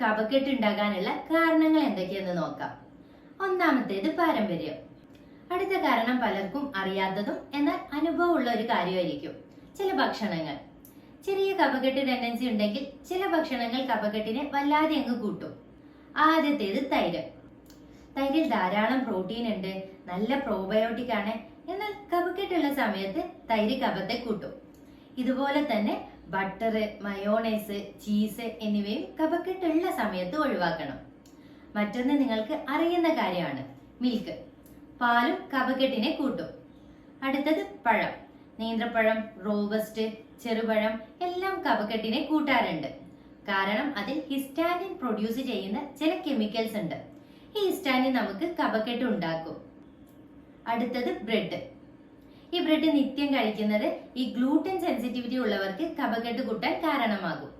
കഫക്കെട്ട് ഉണ്ടാകാനുള്ള കാരണങ്ങൾ എന്തൊക്കെയെന്ന് നോക്കാം. ഒന്നാമത്തേത് പാരമ്പര്യം. അടുത്ത കാരണം പലർക്കും അറിയാത്തതും എന്നാൽ അനുഭവമുള്ള ഒരു കാര്യമായിരിക്കും. ചില ഭക്ഷണങ്ങൾ. ചെറിയ കപകെട്ട് ടെൻഡൻസി ഉണ്ടെങ്കിൽ ചില ഭക്ഷണങ്ങൾ കപകെട്ടിനെ വല്ലാതെ അങ്ങ് കൂട്ടും. ആദ്യത്തേത് തൈര്. തൈരിൽ ധാരാളം പ്രോട്ടീൻ ഉണ്ട് നല്ല പ്രോബയോട്ടിക് ആണ്. എന്നാൽ കപക്കെട്ടുള്ള സമയത്ത് തൈര് കപത്തെ കൂട്ടും. ഇതുപോലെ തന്നെ ബട്ടർ മയോണൈസ് ചീസ് എന്നിവയും കഫക്കെട്ടുള്ള സമയത്ത് ഒഴിവാക്കണം. മറ്റൊന്ന് നിങ്ങൾക്ക് അറിയുന്ന കാര്യമാണ് മിൽക്ക് പാലും കഫക്കെട്ടിനെ കൂട്ടും. അടുത്തത് പഴം. നേന്ത്രപ്പഴം റോബസ്റ്റ് ചെറുപഴം എല്ലാം കഫക്കെട്ടിനെ കൂട്ടാറുണ്ട്. കാരണം അതിൽ ഹിസ്റ്റാനിൻ പ്രൊഡ്യൂസ് ചെയ്യുന്ന ചില കെമിക്കൽസ് ഉണ്ട്. ഈ ഹിസ്റ്റാനിൻ നമുക്ക് കഫക്കെട്ട് ഉണ്ടാക്കും. അടുത്തത് ബ്രെഡ് ഈ ബ്രെഡ് നിത്യം കഴിക്കുന്നത് ഈ ഗ്ലൂട്ടൻ സെൻസിറ്റിവിറ്റി ഉള്ളവർക്ക് കഫക്കെട്ട് കൂട്ടാൻ കാരണമാകും.